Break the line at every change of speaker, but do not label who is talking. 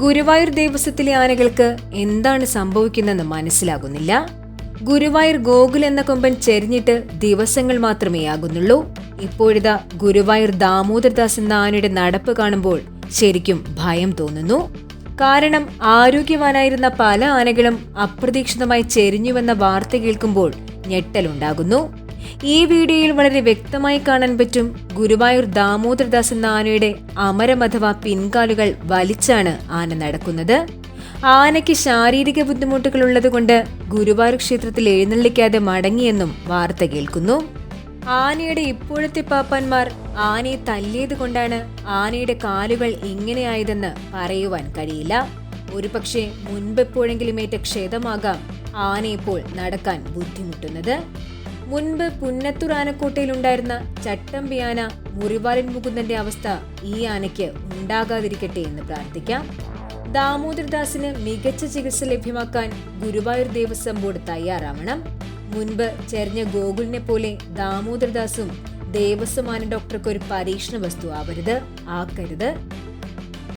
ഗുരുവായൂർ ദേവസ്വത്തിലെ ആനകൾക്ക് എന്താണ് സംഭവിക്കുന്നതെന്ന് മനസ്സിലാകുന്നില്ല. ഗുരുവായൂർ ഗോകുൽ എന്ന കൊമ്പൻ ചെരിഞ്ഞിട്ട് ദിവസങ്ങൾ മാത്രമേ ആകുന്നുള്ളൂ. ഇപ്പോഴിതാ ഗുരുവായൂർ ദാമോദർദാസ് എന്ന ആനയുടെ നടപ്പ് കാണുമ്പോൾ ശരിക്കും ഭയം തോന്നുന്നു. കാരണം ആരോഗ്യവാനായിരുന്ന പല ആനകളും അപ്രതീക്ഷിതമായി ചെരിഞ്ഞുവെന്ന വാർത്ത കേൾക്കുമ്പോൾ ഞെട്ടലുണ്ടാകുന്നു. ഈ വീഡിയോയിൽ വളരെ വ്യക്തമായി കാണാൻ പറ്റും ഗുരുവായൂർ ദാമോദരദാസൻ എന്ന ആനയുടെ അമരം അഥവാ പിൻകാലുകൾ വലിച്ചാണ് ആന നടക്കുന്നത്. ആനയ്ക്ക് ശാരീരിക ബുദ്ധിമുട്ടുകൾ ഉള്ളതുകൊണ്ട് ഗുരുവായൂർ ക്ഷേത്രത്തിൽ എഴുന്നള്ളിക്കാതെ മടങ്ങിയെന്നും വാർത്ത കേൾക്കുന്നു. ആനയുടെ ഇപ്പോഴത്തെ പാപ്പാന്മാർ ആനയെ തല്ലിയത് കൊണ്ടാണ് ആനയുടെ കാലുകൾ ഇങ്ങനെയായതെന്ന് പറയുവാൻ കഴിയില്ല. ഒരുപക്ഷെ മുൻപെപ്പോഴെങ്കിലും ഏറ്റ ക്ഷതമാകാം ആന ഇപ്പോൾ നടക്കാൻ ബുദ്ധിമുട്ടുന്നത്. മുൻപ് പുന്നത്തൂർ ആനക്കോട്ടയിലുണ്ടായിരുന്ന ചട്ടമ്പി ആന മുറിവാലൻ മുകുന്ദന്റെ അവസ്ഥ ഈ ആനയ്ക്ക് ഉണ്ടാകാതിരിക്കട്ടെ എന്ന് പ്രാർത്ഥിക്കാം. ദാമോദരദാസിന് മികച്ച ചികിത്സ ലഭ്യമാക്കാൻ ഗുരുവായൂർ ദേവസ്വം ബോർഡ് തയ്യാറാവണം. മുൻപ് ചെറിഞ്ഞ ഗോകുലിനെ പോലെ ദാമോദരദാസും ദേവസ്വമാന ഡോക്ടർക്ക് ഒരു പരീക്ഷണ വസ്തു ആവരുത് ആക്കരുത്.